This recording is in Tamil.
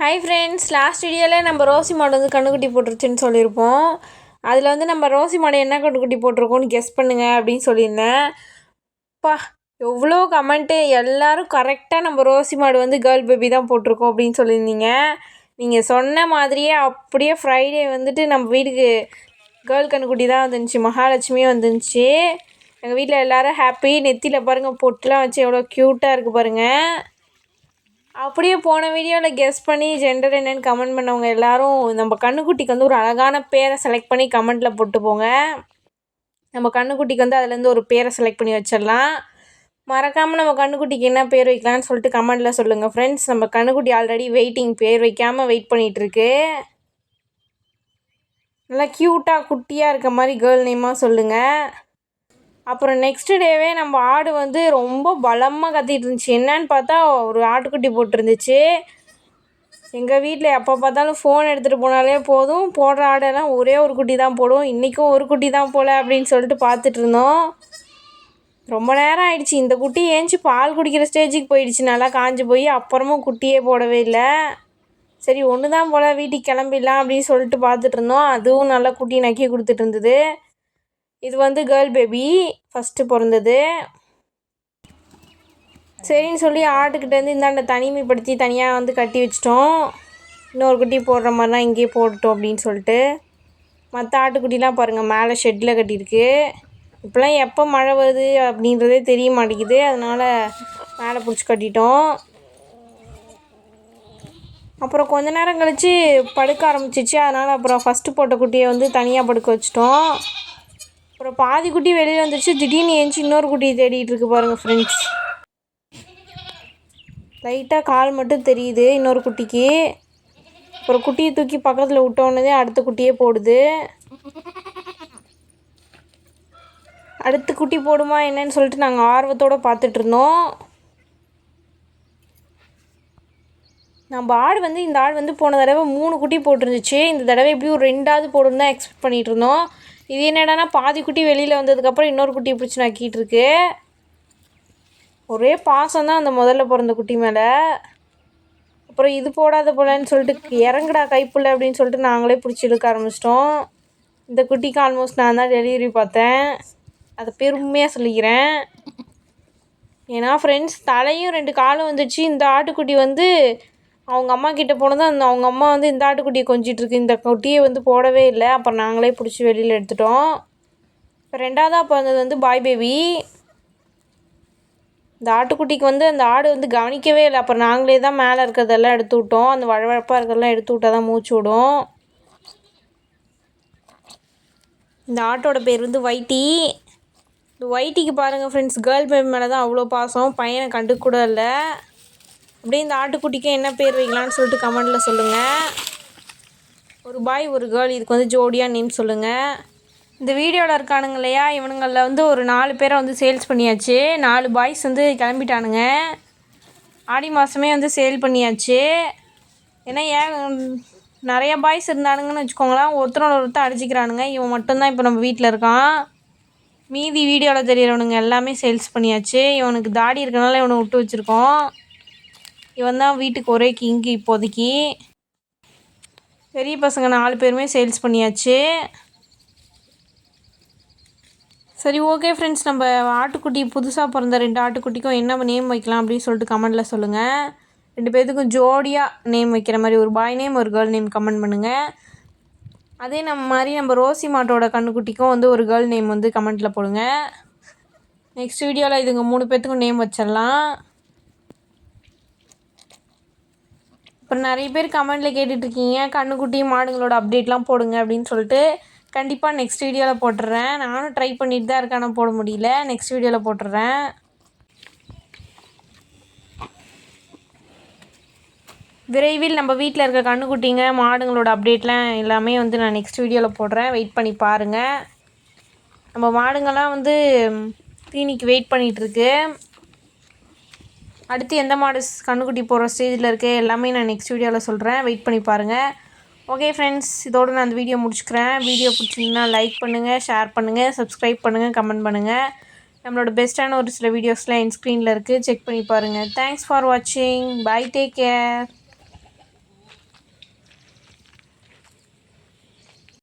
ஹாய் ஃப்ரெண்ட்ஸ் லாஸ்ட் வீடியோவில் நம்ம ரோசி மாடு வந்து கண்ணுக்குட்டி போட்டுருச்சுன்னு சொல்லியிருப்போம். அதில் வந்து நம்ம ரோசி மாடு என்ன கண்ணுக்குட்டி போட்டிருக்கோன்னு கெஸ் பண்ணுங்க அப்படின்னு சொல்லியிருந்தேன். பா எவ்வளோ கமெண்ட்டு எல்லோரும் கரெக்டாக நம்ம ரோசி மாடு வந்து கேர்ள் பேபி தான் போட்டிருக்கோம் அப்படின்னு சொல்லியிருந்தீங்க. நீங்கள் சொன்ன மாதிரியே அப்படியே ஃப்ரைடே வந்துட்டு நம்ம வீட்டுக்கு கேர்ள் கண்ணுக்குட்டி தான் வந்துருந்துச்சு மகாலட்சுமியும் வந்துருந்துச்சு. எங்கள் வீட்டில் எல்லோரும் ஹாப்பி நெத்தியில் பாருங்கள் பொட்டுலாம் வச்சு எவ்வளோ க்யூட்டாக இருக்குது பாருங்கள் அப்படியே போன வீடியோவில் கெஸ் பண்ணி ஜெண்டர் என்னென்னு கமெண்ட் பண்ணவங்க எல்லோரும் நம்ம கண்ணுக்குட்டிக்கு வந்து ஒரு அழகான பேரை செலக்ட் பண்ணி கமெண்ட்டில் போட்டு போங்க நம்ம கண்ணுக்குட்டிக்கு வந்து அதுலேருந்து ஒரு பேரை செலக்ட் பண்ணி வச்சிடலாம். மறக்காமல் நம்ம கண்ணுக்குட்டிக்கு என்ன பேர் வைக்கலான்னு சொல்லிட்டு கமெண்ட்டில் சொல்லுங்கள் ஃப்ரெண்ட்ஸ் நம்ம கண்ணுக்குட்டி ஆல்ரெடி வெயிட்டிங் பேர் வைக்காமல் வெயிட் பண்ணிகிட்ருக்கு நல்லா க்யூட்டாக குட்டியாக இருக்க மாதிரி கேர்ள் நேமாக சொல்லுங்கள் அப்புறம் நெக்ஸ்ட் டேவே நம்ம ஆடு வந்து ரொம்ப பலமாக கத்திட்டு இருந்துச்சு. என்னன்னு பார்த்தா ஒரு ஆட்டுக்குட்டி போட்டிருந்துச்சு. எங்கள் வீட்டில் எப்போ பார்த்தாலும் ஃபோன் எடுத்துகிட்டு போனாலே போதும். போடுற ஆடெல்லாம் ஒரே ஒரு குட்டி தான் போடும். இன்றைக்கும் ஒரு குட்டி தான் போல அப்படின்னு சொல்லிட்டு பார்த்துட்டு இருந்தோம். ரொம்ப நேரம் ஆயிடுச்சு. இந்த குட்டி ஏஞ்சி பால் குடிக்கிற ஸ்டேஜுக்கு போயிடுச்சு. நல்லா காஞ்சி போய் அப்புறமும் குட்டியே போடவே இல்லை. சரி ஒன்று தான் போல். வீட்டுக்கு கிளம்பிடலாம் அப்படின்னு சொல்லிட்டு பார்த்துட்டு இருந்தோம். அதுவும் நல்லா குட்டி நக்கி கொடுத்துட்டு இருந்தது. இது வந்து கேர்ள் பேபி ஃபஸ்ட்டு பிறந்தது. சரின்னு சொல்லி ஆட்டுக்கிட்டேருந்து இந்தாண்ட தனிமைப்படுத்தி தனியாக வந்து கட்டி வச்சிட்டோம். இன்னொரு குட்டி போடுற மாதிரிலாம் இங்கேயே போட்டுட்டோம் அப்படின்னு சொல்லிட்டு. மற்ற ஆட்டுக்குட்டிலாம் பாருங்கள் மேலே ஷெட்டில் கட்டியிருக்கு. இப்போலாம் எப்போ மழை வருது அப்படின்றதே தெரிய மாட்டேங்குது. அதனால் மேலே பிடிச்சி கட்டிட்டோம். அப்புறம் கொஞ்ச நேரம் கழித்து படுக்க ஆரம்பிச்சிச்சு. அதனால் அப்புறம் ஃபஸ்ட்டு போட்ட குட்டியை வந்து தனியாக படுக்க வச்சிட்டோம். அப்புறம் பாதி குட்டி வெளியில் வந்துருச்சு. திடீர்னு ஏஞ்சி இன்னொரு குட்டியை தேடிட்டு இருக்கு பாருங்கள் ஃப்ரெண்ட்ஸ் லைட்டாக கால் மட்டும் தெரியுது இன்னொரு குட்டிக்கு. அப்புறம் குட்டியை தூக்கி பக்கத்தில் விட்டோன்னதே அடுத்த குட்டியே போடுது. அடுத்த குட்டி போடுமா என்னன்னு சொல்லிட்டு நாங்கள் ஆர்வத்தோடு பார்த்துட்டு இருந்தோம். நம்ம ஆடு வந்து இந்த ஆடு வந்து போன தடவை மூணு குட்டி போட்டிருந்துச்சு. இந்த தடவை எப்படியும் ஒரு ரெண்டாவது போடணும் தான் எக்ஸ்பெக்ட் பண்ணிகிட்டு இருந்தோம். இது என்னடானா பாதி குட்டி வெளியில் வந்ததுக்கப்புறம் இன்னொரு குட்டி பிடிச்சி நக்கிட்டு இருக்கு ஒரே பாசம் தான் அந்த முதல்ல பிறந்த குட்டி மேலே. அப்புறம் இது போடாத போலன்னு சொல்லிட்டு இறங்குடா கைப்புள்ள அப்படின்னு சொல்லிட்டு நாங்களே பிடிச்சி இழுக்க ஆரம்பிச்சிட்டோம். இந்த குட்டிக்கு ஆல்மோஸ்ட் நான் தான் டெலிவரி பார்த்தேன். அதை பெருமையாக சொல்லிக்கிறேன். ஏன்னா ஃப்ரெண்ட்ஸ் தலையும் ரெண்டு காலும் வந்துச்சு. இந்த ஆட்டுக்குட்டி வந்து அவங்க அம்மா கிட்டே போனதும் அந்த அவங்க அம்மா வந்து இந்த ஆட்டுக்குட்டியை கொஞ்சிட்ருக்கு இந்த குட்டியை வந்து போடவே இல்லை. அப்புறம் நாங்களே பிடிச்சி வெளியில் எடுத்துட்டோம். இப்போ ரெண்டாவதாக பிறந்தது வந்து பாய் பேபி. இந்த ஆட்டுக்குட்டிக்கு வந்து அந்த ஆடு வந்து கவனிக்கவே இல்லை. அப்புறம் நாங்களே தான் மேலே இருக்கிறதெல்லாம் எடுத்து விட்டோம். அந்த வழவழப்பாக இருக்கிறதெல்லாம் எடுத்து விட்டால் தான் மூச்சு விடும். இந்த ஆட்டோட பேர் வந்து வைட்டி இந்த ஒயிட்டிக்கு பாருங்கள் ஃப்ரெண்ட்ஸ் கேர்ள் பேபி மேலே தான் அவ்வளோ பாசம். பையனை கண்டுக்கூட இல்லை. அப்படியே இந்த ஆட்டுக்குட்டிக்கு என்ன பேர் வைக்கலான்னு சொல்லிட்டு கமெண்டில் சொல்லுங்கள் ஒரு பாய் ஒரு கேர்ள் இதுக்கு வந்து ஜோடியாக நேம் சொல்லுங்கள் இந்த வீடியோவில் இருக்கானுங்க இல்லையா? இவனுங்களில் வந்து ஒரு நாலு பேரை வந்து சேல்ஸ் பண்ணியாச்சு. நாலு பாய்ஸ் வந்து கிளம்பிட்டானுங்க. ஆடி மாதமே வந்து சேல் பண்ணியாச்சு. ஏன்னா ஏன் நிறைய பாய்ஸ் இருந்தானுங்கன்னு வச்சுக்கோங்களேன். ஒருத்தரோட ஒருத்தர் அடிச்சிக்கிறானுங்க. இவன் மட்டும்தான் இப்போ நம்ம வீட்டில் இருக்கான். மீதி வீடியோவில் தெரியறவனுங்க எல்லாமே சேல்ஸ் பண்ணியாச்சு. இவனுக்கு தாடி இருக்கனால இவனை விட்டு வச்சுருக்கோம். இவன் தான் வீட்டுக்கு ஒரே கிங்கு இப்போதைக்கு. பெரிய பசங்க நாலு பேருமே சேல்ஸ் பண்ணியாச்சு. சரி ஓகே ஃப்ரெண்ட்ஸ் நம்ம ஆட்டுக்குட்டி புதுசாக பிறந்த ரெண்டு ஆட்டுக்குட்டிக்கும் என்ன நேம் வைக்கலாம் அப்படின்னு சொல்லிட்டு கமெண்டில் சொல்லுங்கள் ரெண்டு பேர்த்துக்கும் ஜோடியாக நேம் வைக்கிற மாதிரி ஒரு பாய் நேம் ஒரு கேர்ள் நேம் கமெண்ட் பண்ணுங்கள் அதே நம்ம மாதிரி நம்ம ரோசி மாட்டோட கண்ணுக்குட்டிக்கும் வந்து ஒரு கேர்ள் நேம் வந்து கமெண்ட்டில் போடுங்க. நெக்ஸ்ட் வீடியோவில் இதுங்க மூணு பேர்த்துக்கும் நேம் வச்சிடலாம் அப்புறம் நிறைய பேர் கமெண்டில் கேட்டுட்ருக்கீங்க கண்ணுக்குட்டி மாடுங்களோட அப்டேட்லாம் போடுங்க அப்படின்னு சொல்லிட்டு கண்டிப்பாக நெக்ஸ்ட் வீடியோவில் போட்டுடுறேன் நானும் ட்ரை பண்ணிட்டு தான் இருக்கேன் ஆனால் போட முடியல. நெக்ஸ்ட் வீடியோவில் போட்டுடுறேன் விரைவில் நம்ம வீட்டில் இருக்க கண்ணுக்குட்டிங்க மாடுங்களோட அப்டேட்லாம் எல்லாமே வந்து நான் நெக்ஸ்ட் வீடியோவில் போடுறேன். வெயிட் பண்ணி பாருங்கள் நம்ம மாடுங்கள்லாம் வந்து தீனிக்கு வெயிட் பண்ணிகிட்ருக்கு அடுத்து எந்த மாடு கண்ணுக்குட்டி போகிற ஸ்டேஜில் இருக்குது எல்லாமே நான் நெக்ஸ்ட் வீடியோவில் சொல்கிறேன் வெயிட் பண்ணி பாருங்கள் ஓகே ஃப்ரெண்ட்ஸ் இதோடு நான் அந்த வீடியோ முடிச்சுக்கிறேன். வீடியோ பிடிச்சிங்கன்னா லைக் பண்ணுங்கள் ஷேர் பண்ணுங்கள் சப்ஸ்கிரைப் பண்ணுங்கள் கமெண்ட் பண்ணுங்கள் நம்மளோட பெஸ்ட்டான ஒரு சில வீடியோஸ்லாம் என் ஸ்க்ரீனில் இருக்குது செக் பண்ணி பாருங்கள் தேங்க்ஸ் ஃபார் வாட்சிங் பை டேக் கேர்